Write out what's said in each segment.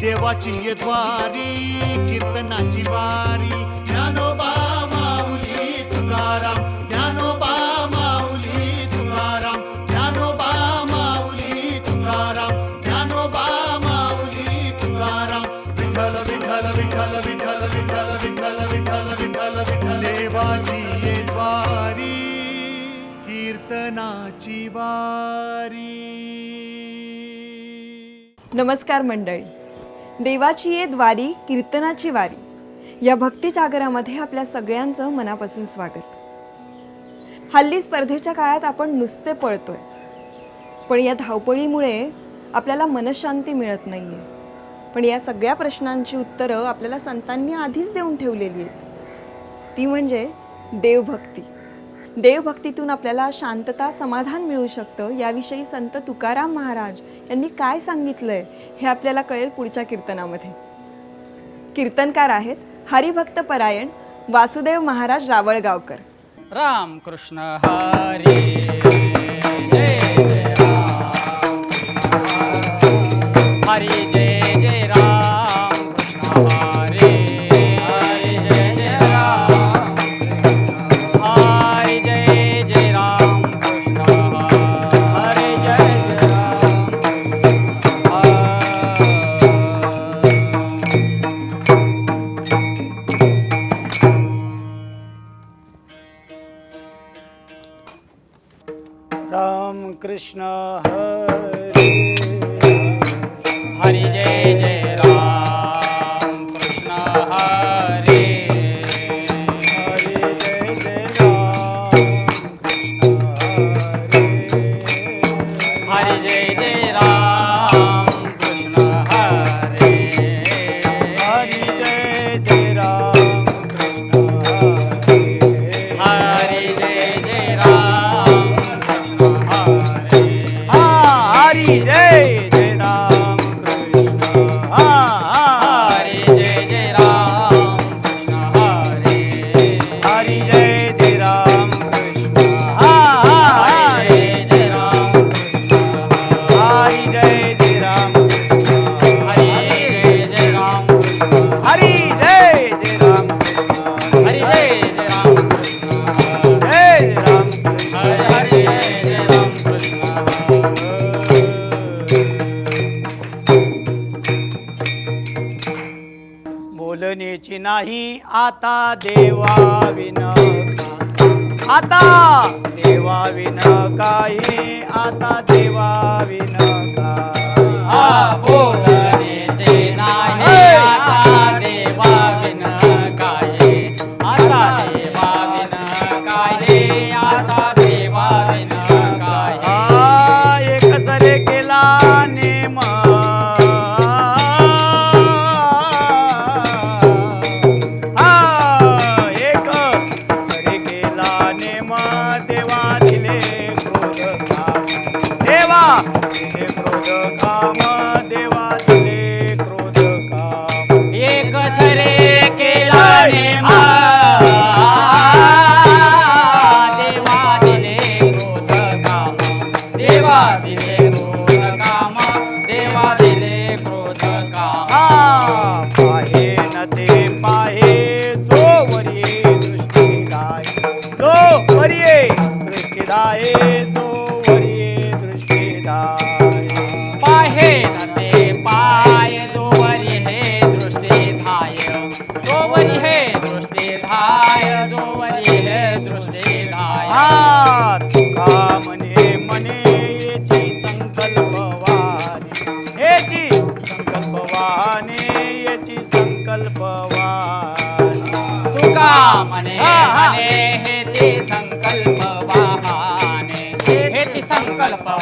देवाची ये द्वारी कीर्तनाची वारी. ज्ञानोबा माऊली तुकाराम. ज्ञानोबा माऊली तुकाराम. ज्ञानोबा माऊली तुकाराम. ज्ञानोबा माऊली तुकाराम. विठ्ठल विठ्ठल विठ्ठल विठ्ठल विठ्ठल विठ्ठल विठ्ठल विठ्ठल विठ्ठल. देवाची ये द्वारी कीर्तनाची वारी. नमस्कार मंडळी. देवाची ये द्वारी कीर्तनाची वारी. या भक्ती जागरामध्ये आपल्या सगळ्यांचं मनापासून स्वागत. हल्ली स्पर्धेच्या काळात आपण नुसते पळतोय. पण या धावपळीमुळे आपल्याला मनशांती मिळत नाही आहे पण या सगळ्या प्रश्नांची उत्तरं आपल्याला संतांनी आधीच देऊन ठेवलेली आहेत. ती म्हणजे देवभक्ती. देवभक्तीतून आपल्याला शांतता समाधान मिळू शकतं. याविषयी संत तुकाराम महाराज यांनी काय सांगितलंय हे आपल्याला कळेल पुढच्या कीर्तनामध्ये. कीर्तनकार आहेत हरिभक्त परायण वासुदेव महाराज रावळगावकर. राम कृष्ण हरी ஹரி ஜெய் आता देवा विन आता देवा विन काही आता देवा विन काही बोलण्याचे नाही आता देवा विन काय आता देवा विन काय आता देवा विन काय एक सरे केला पाहे तो वरी दृष्टी धाय. पाहे नते पाय जो हे दृष्टी धाय. जो हे दृष्टी धाय जो वरी हे दृष्टी धाय. हा तुका मने मने येची संकल्पवानी येची संकल्पवानी येची संकल्पवानी संकल्प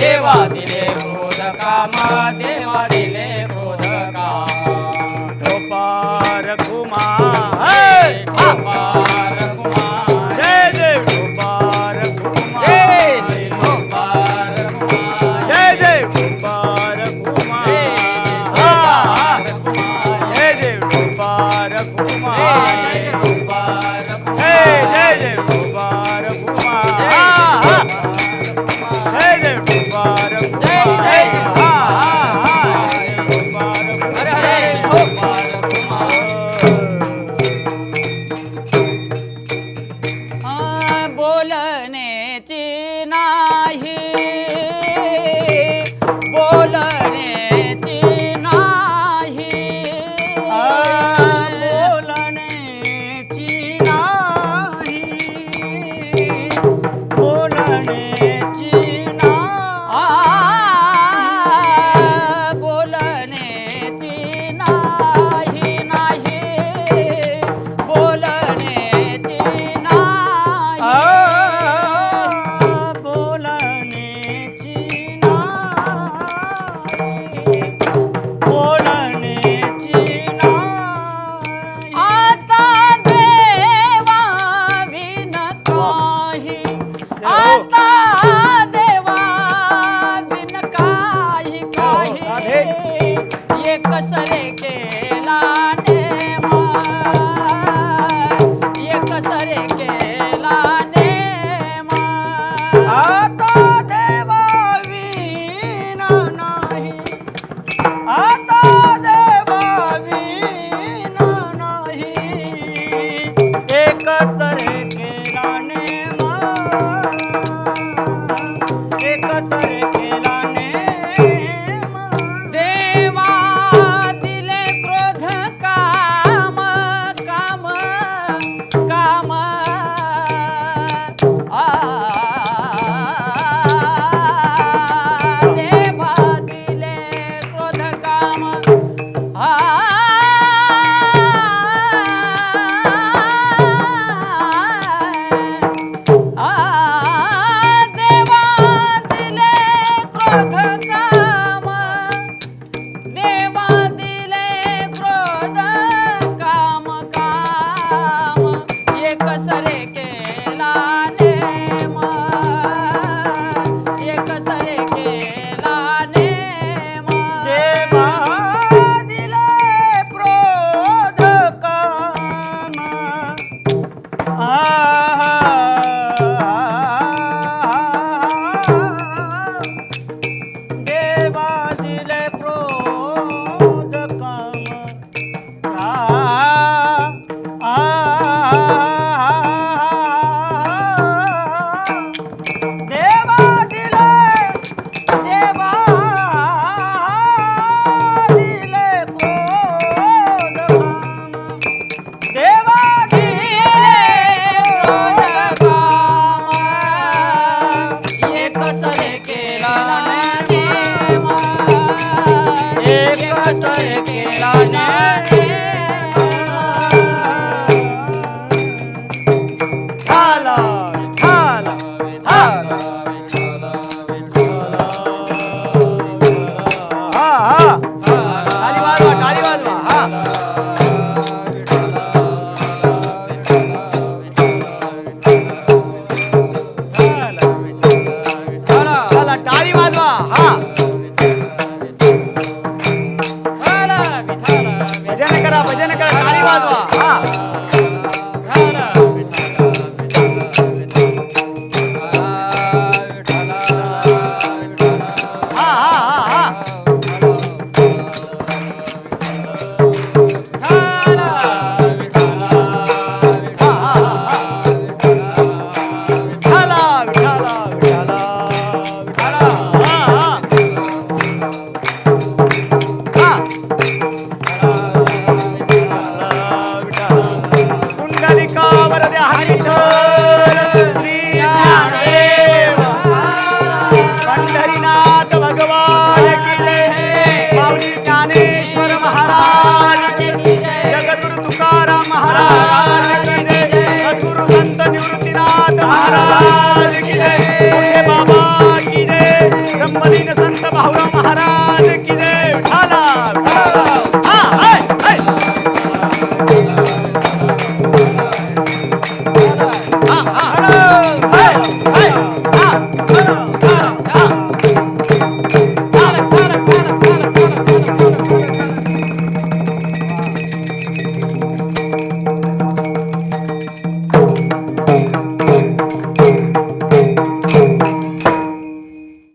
देवा दिले बोधकामा देवा दिले बोधका गोपा रघुमा गोपा